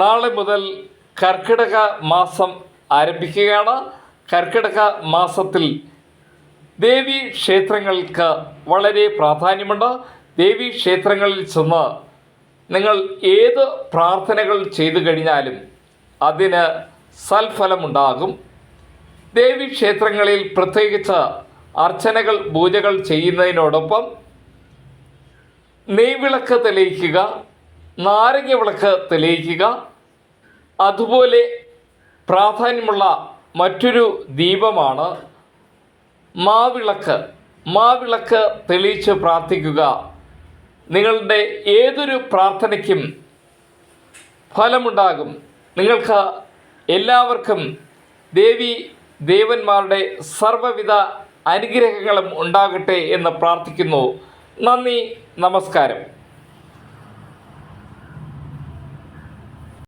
നാളെ മുതൽ കർക്കിടക മാസം ആരംഭിക്കുകയാണ്. കർക്കിടക മാസത്തിൽ ദേവി ക്ഷേത്രങ്ങൾക്ക് വളരെ പ്രാധാന്യമുണ്ട്. ദേവി ക്ഷേത്രങ്ങളിൽ ചെന്ന് നിങ്ങൾ ഏത് പ്രാർത്ഥനകൾ ചെയ്തു കഴിഞ്ഞാലും അതിന് സൽഫലമുണ്ടാകും. ദേവി ക്ഷേത്രങ്ങളിൽ പ്രത്യേകിച്ച് അർച്ചനകൾ പൂജകൾ ചെയ്യുന്നതിനോടൊപ്പം നെയ്വിളക്ക് തെളിയിക്കുക നാരങ്ങ വിളക്ക് തെളിയിക്കുക. അതുപോലെ പ്രാധാന്യമുള്ള മറ്റൊരു ദീപമാണ് മാവിളക്ക്. മാവിളക്ക് തെളിയിച്ച് പ്രാർത്ഥിക്കുക. നിങ്ങളുടെ ഏതൊരു പ്രാർത്ഥനയ്ക്കും ഫലമുണ്ടാകും. നിങ്ങൾക്ക് എല്ലാവർക്കും ദേവി ദേവന്മാരുടെ സർവവിധ അനുഗ്രഹങ്ങളും ഉണ്ടാകട്ടെ എന്ന് പ്രാർത്ഥിക്കുന്നു. നന്ദി നമസ്കാരം.